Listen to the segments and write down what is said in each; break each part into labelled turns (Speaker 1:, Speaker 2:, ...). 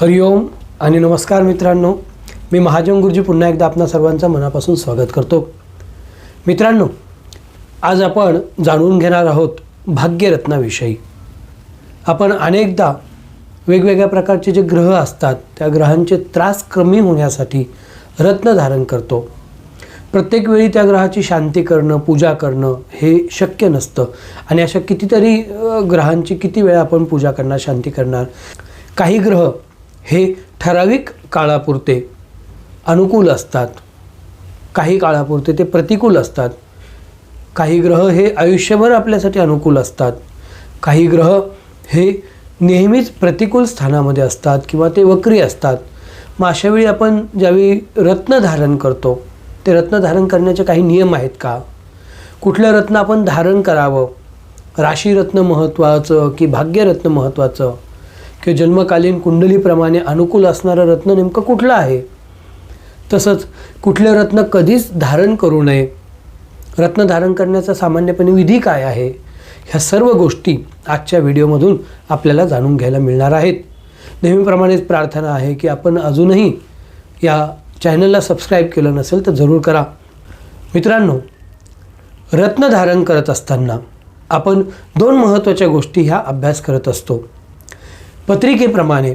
Speaker 1: हरिओम आणि नमस्कार मित्रांनो. मी महाजन गुरुजी पुन्हा एकदा आपणा सर्वांचं मनापासून स्वागत करतो. मित्रांनो आज आपण जाणून घेणार आहोत भाग्यरत्नाविषयी. आपण अनेकदा वेगवेगळ्या प्रकारचे जे ग्रह असतात त्या ग्रहांचे त्रास कमी होण्यासाठी रत्न धारण करतो. प्रत्येक वेळी त्या ग्रहाची शांती करणं पूजा करणं हे शक्य नसतं. आणि अशा कितीतरी ग्रहांची किती वेळा आपण पूजा करणार शांती करणार. काही ग्रह हे ठराविक काळापुरते अनुकूल असतात. काही काळापुरते ते प्रतिकूल असतात. काही ग्रह हे आयुष्यभर आपल्यासाठी अनुकूल असतात. काही ग्रह हे नेहमीच प्रतिकूल स्थानामध्ये असतात किंवा ते वक्री असतात. मग अशावेळी आपण ज्यावेळी रत्न धारण करतो ते रत्न धारण करण्याचे काही नियम आहेत का? कुठलं रत्न आपण धारण करावं? राशीरत्न महत्त्वाचं की भाग्यरत्न महत्त्वाचं किंवा जन्मकालीन कुंडलीप्रमाणे अनुकूल असणारं रत्न नेमकं कुठलं आहे? तसंच कुठलं रत्न कधीच धारण करू नये. रत्न धारण करण्याचा सामान्यपणे विधी काय आहे? ह्या सर्व गोष्टी आजच्या व्हिडिओमधून आपल्याला जाणून घ्यायला मिळणार आहेत. नेहमीप्रमाणेच प्रार्थना आहे की आपण अजूनही या चॅनलला सबस्क्राईब केलं नसेल तर जरूर करा. मित्रांनो रत्न धारण करत असताना आपण दोन महत्त्वाच्या गोष्टी ह्या अभ्यास करत असतो. पत्रिकेप्रमाणे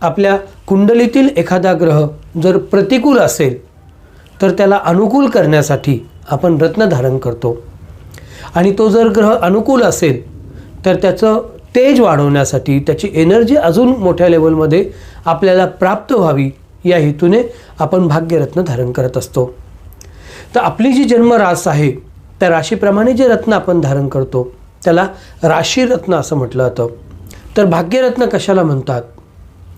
Speaker 1: आपल्या कुंडलीतील एखादा ग्रह जर प्रतिकूल असेल तर त्याला अनुकूल करण्यासाठी आपण रत्न धारण करतो. आणि तो जर ग्रह अनुकूल असेल तर त्याचं तेज वाढवण्यासाठी त्याची एनर्जी अजून मोठ्या लेवलमध्ये आपल्याला प्राप्त व्हावी या हेतूने आपण भाग्यरत्न धारण करत असतो. तर आपली जी जन्मरास आहे त्या राशीप्रमाणे जे रत्न आपण धारण करतो त्याला राशीरत्न असं म्हटलं जातं. तर भाग्यरत्न कशाला म्हणतात?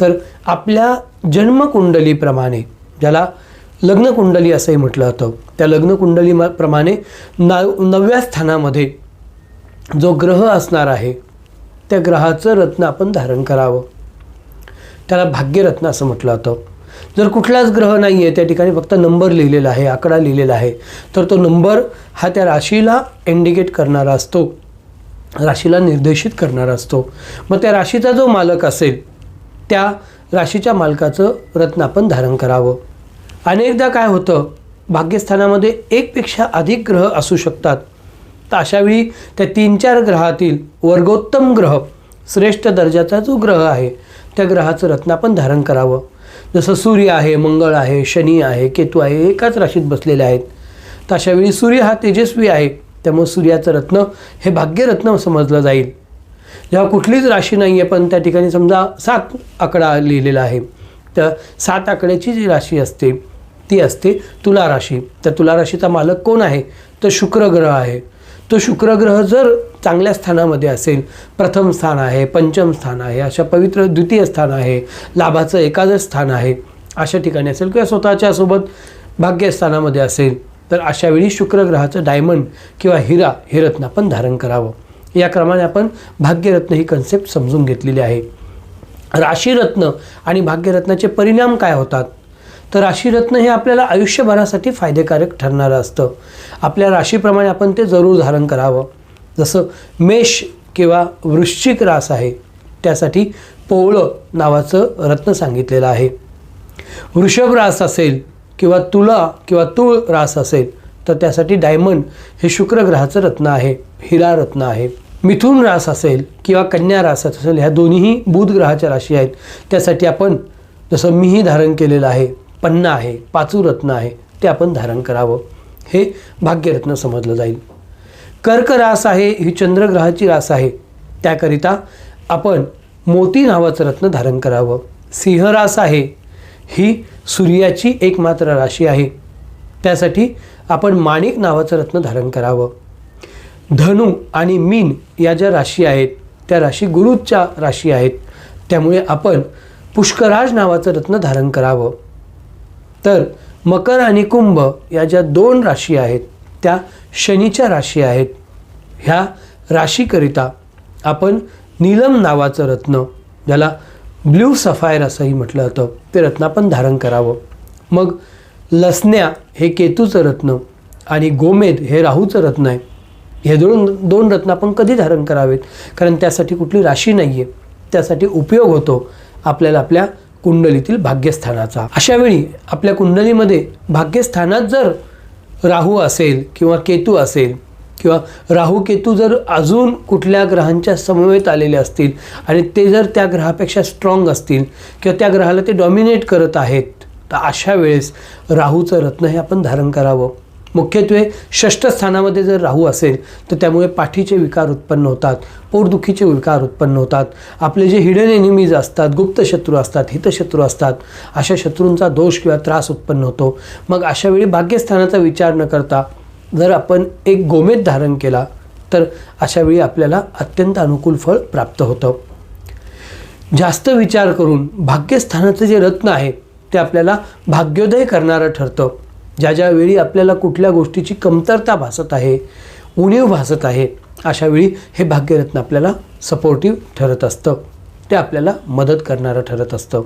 Speaker 1: तर आपल्या जन्मकुंडलीप्रमाणे ज्याला लग्नकुंडली असंही म्हटलं जातं त्या लग्नकुंडली प्रमाणे ना नवव्या स्थानामध्ये जो ग्रह असणार आहे त्या ग्रहाचं रत्न आपण धारण करावं. त्याला भाग्यरत्न असं म्हटलं जातं. जर कुठलाच ग्रह नाही आहे त्या ठिकाणी फक्त नंबर लिहिलेला आहे आकडा लिहिलेला आहे तर तो नंबर हा त्या राशीला इंडिकेट करणारा असतो. राशीला निर्देशित करणारा असतो. मग त्या राशीचा जो मालक असेल त्या राशीच्या मालकाचं रत्न आपण धारण करावं. अनेकदा काय होतं भाग्यस्थानामध्ये एकपेक्षा अधिक ग्रह असू शकतात. तर अशावेळी त्या तीन चार ग्रहातील वर्गोत्तम ग्रह श्रेष्ठ दर्जाचा जो ग्रह आहे त्या ग्रहाचं रत्न आपण धारण करावं. जसं सूर्य आहे मंगळ आहे शनी आहे केतू आहे एकाच राशीत बसलेले आहेत. तर अशावेळी सूर्य हा तेजस्वी आहे. त्यामुळे सूर्याचं रत्न हे भाग्यरत्न समजलं जाईल. जेव्हा कुठलीच राशी नाही आहे पण त्या ठिकाणी समजा सात आकडा लिहिलेला आहे तर सात आकड्याची जी राशी असते ती असते तुला राशी. तर तुला राशीचा मालक कोण आहे? तर शुक्र ग्रह आहे. तो शुक्र ग्रह जर चांगल्या स्थानामध्ये असेल प्रथम स्थान आहे पंचम स्थान आहे अशा पवित्र द्वितीय स्थान आहे लाभाचं एकादश स्थान आहे अशा ठिकाणी असेल किंवा स्वतःच्या सोबत भाग्यस्थानामध्ये असेल तर अशावेळी शुक्रग्रहाचं डायमंड किंवा हिरा हे रत्न आपण धारण करावं. या क्रमाने आपण भाग्यरत्न ही कन्सेप्ट समजून घेतलेली आहे. राशीरत्न आणि भाग्यरत्नाचे परिणाम काय होतात? तर राशीरत्न हे आपल्याला आयुष्यभरासाठी फायदेकारक ठरणारं असतं. आपल्या राशीप्रमाणे आपण ते जरूर धारण करावं. जसं मेष किंवा वृश्चिक रास आहे त्यासाठी पोवळं नावाचं रत्न सांगितलेलं आहे. वृषभ रास असेल किंवा तुला किंवा तुळ रास असेल तर त्यासाठी डायमंड हे शुक्र ग्रहाचं रत्न आहे हिरा रत्न आहे. मिथुन रास असेल किंवा कन्या रास असेल ह्या दोन्हीही बुध ग्रहाच्या राशी आहेत. त्यासाठी आपण जसं मीही धारण केलेलं आहे पन्ना आहे पाचू रत्न आहे ते आपण धारण करावं. हे भाग्यरत्न समजलं जाईल. कर्क रास आहे ही चंद्रग्रहाची रास आहे. त्याकरिता आपण मोती नावाचं रत्न धारण करावं. सिंह रास आहे ही सूर्याची एकमात्र राशी आहे. त्यासाठी आपण माणिक नावाचं रत्न धारण करावं. धनु आणि मीन या ज्या राशी आहेत त्या राशी गुरुच्या राशी आहेत. त्यामुळे आपण पुष्कराज नावाचं रत्न धारण करावं. तर मकर आणि कुंभ या ज्या दोन राशी आहेत त्या शनीच्या राशी आहेत. ह्या राशीकरिता आपण नीलम नावाचं रत्न ज्याला ब्ल्यू सफायर असंही म्हटलं जातं. ते रत्न आपण धारण करावं. मग लसण्या हे केतूचं रत्न आणि गोमेद हे राहूचं रत्न आहे. हे दोन दोन रत्न आपण कधी धारण करावेत? कारण त्यासाठी कुठली राशी नाही आहे त्यासाठी उपयोग होतो आपल्याला आपल्या कुंडलीतील भाग्यस्थानाचा. अशावेळी आपल्या कुंडलीमध्ये भाग्यस्थानात जर राहू असेल किंवा केतू असेल किंवा राहू केतू जर अजून कुठल्या ग्रहांच्या समवेत आलेले असतील आणि ते जर त्या ग्रहापेक्षा स्ट्रॉंग असतील किंवा त्या ग्रहाला ते डॉमिनेट करत आहेत तर अशा वेळेस राहूचं रत्न हे आपण धारण करावं. मुख्यत्वे षष्ठ स्थानामध्ये जर राहू असेल तर त्यामुळे पाठीचे विकार उत्पन्न होतात पोटदुखीचे विकार उत्पन्न होतात आपले जे हिडन एनिमीज असतात गुप्त शत्रू असतात हितशत्रू असतात अशा शत्रूंचा दोष किंवा त्रास उत्पन्न होतो. मग अशावेळी भाग्यस्थानाचा विचार न करता जर आपण एक गोमेद धारण केला तर अशा वेळी आपल्याला अत्यंत अनुकूल फळ प्राप्त होतं. जास्त विचार करून भाग्यस्थानाचं जे रत्न आहे ते आपल्याला भाग्योदय करणारं ठरतं. ज्या ज्यावेळी आपल्याला कुठल्या गोष्टीची कमतरता भासत आहे उणीव भासत आहे अशावेळी हे भाग्यरत्न आपल्याला सपोर्टिव्ह ठरत असतं. ते आपल्याला मदत करणारं ठरत असतं.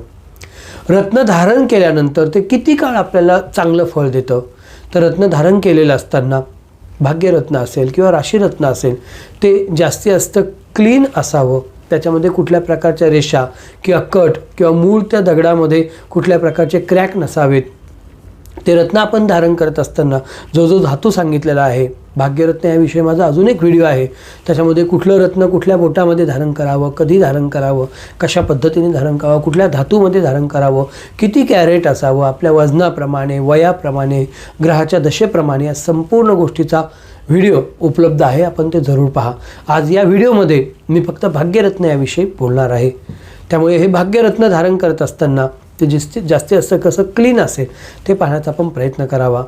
Speaker 1: रत्न धारण केल्यानंतर ते किती काळ आपल्याला चांगलं फळ देतं? तर रत्न धारण केलेलं असताना भाग्यरत्न असेल किंवा राशीरत्न असेल ते जास्तीत जास्त क्लीन असावं. त्याच्यामध्ये कुठल्या प्रकारच्या रेषा किंवा कट किंवा मूळ त्या दगडामध्ये कुठल्या प्रकारचे क्रॅक नसावेत. ते रत्न आपण धारण करत असताना जो जो धातू सांगितलेला आहे भाग्यरत्न याविषयी माझा अजून एक व्हिडिओ आहे. त्याच्यामध्ये कुठलं रत्न कुठल्या बोटामध्ये धारण करावं कधी धारण करावं कशा पद्धतीने धारण करावं कुठल्या धातूमध्ये धारण करावं किती कॅरेट असावं आपल्या वजनाप्रमाणे वयाप्रमाणे ग्रहाच्या दशेप्रमाणे या संपूर्ण गोष्टीचा व्हिडिओ उपलब्ध आहे. आपण ते जरूर पहा. आज या व्हिडिओमध्ये मी फक्त भाग्यरत्न याविषयी बोलणार आहे. त्यामुळे हे भाग्यरत्न धारण करत असताना ते जास्तीत जास्तीत जास्त कसं क्लीन असेल ते पाहण्याचा आपण प्रयत्न करावा.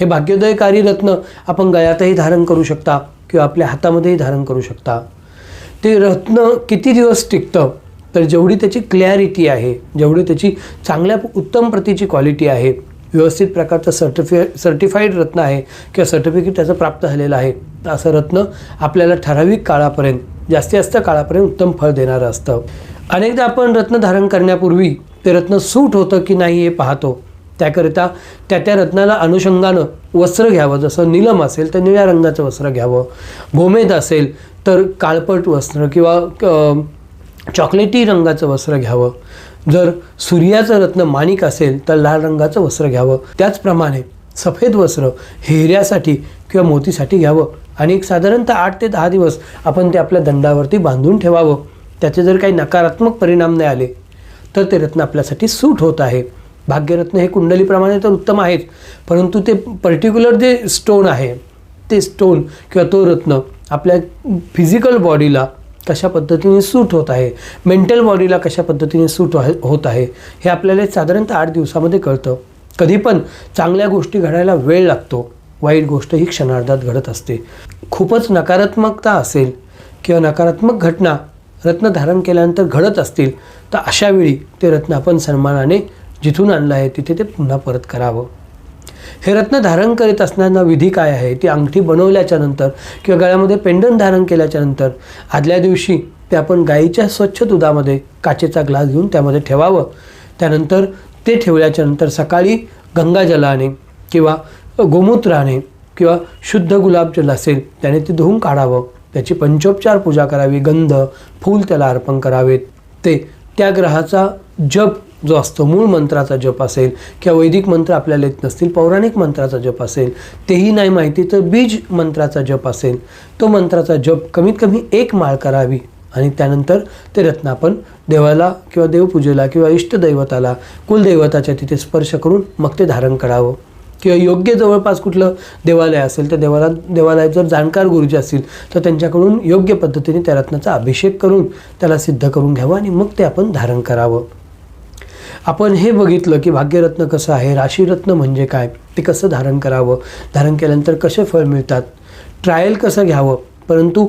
Speaker 1: हे भाग्योदयकारी रत्न आपण गळ्यातही धारण करू शकता किंवा आपल्या हातामध्येही धारण करू शकता. ते रत्न किती दिवस टिकतं? तर जेवढी त्याची क्लॅरिटी आहे जेवढी त्याची चांगल्या उत्तम प्रतीची क्वालिटी आहे व्यवस्थित प्रकारचं सर्टिफि सर्टिफाईड रत्न आहे किंवा सर्टिफिकेट त्याचं प्राप्त झालेलं आहे तर असं रत्न आपल्याला ठराविक काळापर्यंत जास्तीत जास्त काळापर्यंत उत्तम फळ देणारं असतं. अनेकदा आपण रत्न धारण करण्यापूर्वी ते रत्न सूट होतं की नाही हे पाहतो. त्याकरिता त्या त्या रत्नाला अनुषंगानं वस्त्र घ्यावं. जसं नीलम असेल तर निळ्या रंगाचं वस्त्र घ्यावं. गोमेद असेल तर काळपट वस्त्र किंवा चॉकलेटी रंगाचं वस्त्र घ्यावं. जर सूर्याचं रत्न माणिक असेल तर लाल रंगाचं वस्त्र घ्यावं. त्याचप्रमाणे सफेद वस्त्र हेऱ्यासाठी किंवा मोतीसाठी घ्यावं. आणि एक साधारणतः आठ ते दहा दिवस आपण ते आपल्या दंडावरती बांधून ठेवावं. त्याचे जर काही नकारात्मक परिणाम नाही आले तर ते रत्न आपल्यासाठी सूट होत आहे. भाग्यरत्न हे कुंडलीप्रमाणे तर उत्तम आहेच परंतु ते पर्टिक्युलर जे स्टोन आहे ते स्टोन किंवा तो रत्न आपल्या फिजिकल बॉडीला कशा पद्धतीने सूट होत आहे मेंटल बॉडीला कशा पद्धतीने सूट हो-, होत आहे हे आपल्याला साधारणतः आठ दिवसामध्ये कळतं. कधी पण चांगल्या गोष्टी घडायला वेळ लागतो. वाईट गोष्ट ही क्षणार्धात घडत असते. खूपच नकारात्मकता असेल किंवा नकारात्मक घटना रत्न धारण केल्यानंतर घडत असतील तर अशावेळी ते रत्न आपण सन्मानाने जिथून आणलं आहे तिथे ते पुन्हा परत करावं. हे रत्न धारण करीत असताना विधी काय आहे? ती अंगठी बनवल्याच्या नंतर किंवा गळ्यामध्ये पेंडन धारण केल्याच्यानंतर आदल्या दिवशी ते आपण गाईच्या स्वच्छ दुधामध्ये काचेचा ग्लास घेऊन त्यामध्ये ठेवावं. त्यानंतर ते ठेवल्याच्या नंतर सकाळी गंगाजलाने किंवा गोमूत्राने किंवा शुद्ध गुलाबजल असेल त्याने ते धुवून काढावं. त्याची पंचोपचार पूजा करावी गंध फूल त्याला अर्पण करावेत. ते त्या ग्रहाचा जप जो असतो मूळ मंत्राचा जप असेल किंवा वैदिक मंत्र आपल्याला येत नसतील पौराणिक मंत्राचा जप असेल तेही नाही माहिती तर बीज मंत्राचा जप असेल. तो मंत्राचा जप कमीत कमी एक माळ करावी आणि त्यानंतर ते रत्न आपण देवाला किंवा देवपूजेला किंवा इष्टदैवताला कुलदैवताच्या तिथे स्पर्श करून मग ते धारण करावं. किंवा योग्य जवळपास कुठलं देवालय असेल तर देवाला देवालयात जर जाणकार गुरुजी असतील तर त्यांच्याकडून योग्य पद्धतीने त्या रत्नाचा अभिषेक करून त्याला सिद्ध करून घ्यावं आणि मग ते आपण धारण करावं. आपण हे बघितलं की भाग्यरत्न कसं आहे राशीरत्न म्हणजे काय ते कसं धारण करावं धारण केल्यानंतर कसे फळ मिळतात ट्रायल कसं घ्यावं परंतु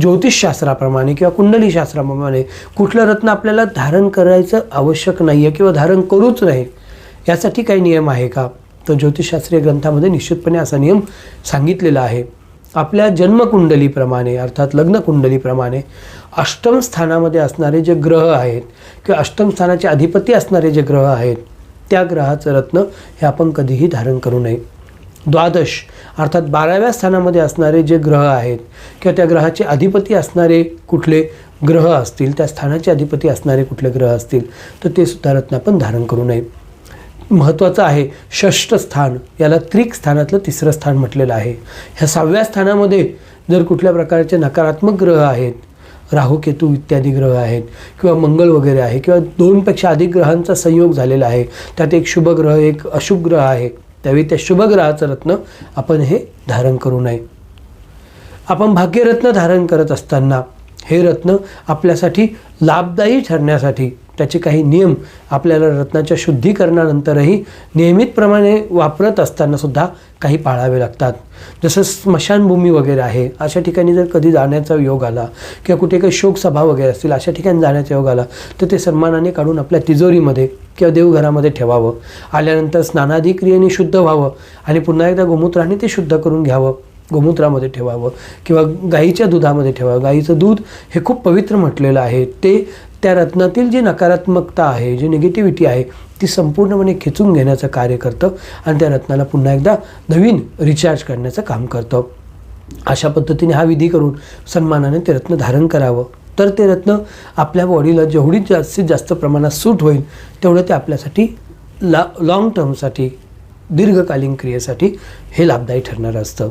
Speaker 1: ज्योतिषशास्त्राप्रमाणे किंवा कुंडलीशास्त्राप्रमाणे कुठलं रत्न आपल्याला धारण करायचं आवश्यक नाही आहे किंवा धारण करूच नाही यासाठी काही नियम आहे का? तर ज्योतिषशास्त्रीय ग्रंथामध्ये निश्चितपणे असा नियम सांगितलेला आहे. आपल्या जन्मकुंडलीप्रमाणे अर्थात लग्नकुंडलीप्रमाणे अष्टम स्थानामध्ये असणारे जे ग्रह आहेत किंवा अष्टम स्थानाचे अधिपती असणारे जे ग्रह आहेत त्या ग्रहाचं रत्न हे आपण कधीही धारण करू नये. द्वादश अर्थात बाराव्या स्थानामध्ये असणारे जे ग्रह आहेत किंवा त्या ग्रहाचे अधिपती असणारे कुठले ग्रह असतील त्या स्थानाचे अधिपती असणारे कुठले ग्रह असतील तर ते सुद्धा रत्न आपण धारण करू नये. महत्त्वाचं आहे. षष्ठ स्थान याला त्रिक स्थानातलं तिसरं स्थान म्हटलेलं आहे. ह्या सहाव्या स्थानामध्ये जर कुठल्या प्रकारचे नकारात्मक ग्रह आहेत राहू केतू इत्यादी ग्रह आहेत किंवा मंगळ वगैरे आहे किंवा दोनपेक्षा अधिक ग्रहांचा संयोग झालेला आहे त्यात एक शुभ ग्रह एक अशुभ ग्रह आहे त्यावेळी त्या शुभ ग्रहाचं रत्न आपण हे धारण करू नये. आपण भाग्यरत्न धारण करत असताना हे रत्न आपल्यासाठी लाभदायी ठरण्यासाठी त्याचे काही नियम आपल्याला रत्नाच्या शुद्धीकरणानंतरही नियमितप्रमाणे वापरत असताना सुद्धा काही पाळावे लागतात. जसं स्मशानभूमी वगैरे आहे अशा ठिकाणी जर कधी जाण्याचा योग आला किंवा कुठे काही शोकसभा वगैरे असतील अशा ठिकाणी जाण्याचा योग आला तर ते सन्मानाने काढून आपल्या तिजोरीमध्ये किंवा देवघरामध्ये ठेवावं. आल्यानंतर स्नानादी क्रियेने शुद्ध व्हावं आणि पुन्हा एकदा गोमूत्राने ते शुद्ध करून घ्यावं. गोमूत्रामध्ये ठेवावं किंवा गाईच्या दुधामध्ये ठेवावं. गाईचं दूध हे खूप पवित्र म्हटलेलं आहे. ते त्या रत्नातील जी नकारात्मकता आहे जी निगेटिव्हिटी आहे ती संपूर्णपणे खेचून घेण्याचं कार्य करतं आणि त्या रत्नाला पुन्हा एकदा नवीन रिचार्ज करण्याचं काम करतं. अशा पद्धतीने हा विधी करून सन्मानाने ते रत्न धारण करावं. तर ते रत्न आपल्या बॉडीला जेवढी जास्तीत जास्त प्रमाणात सूट होईल तेवढं ते आपल्यासाठी ला लाँग टर्मसाठी दीर्घकालीन क्रियेसाठी हे लाभदायी ठरणारं असतं.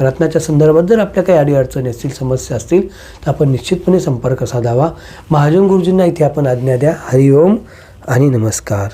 Speaker 1: रत्नाच्या संदर्भात जर आपल्या काही अडीअडचणी असतील समस्या असतील तर आपण निश्चितपणे संपर्क साधावा. महाजन गुरुजींना इथे आपण आज्ञा द्या. हरिओम आणि नमस्कार.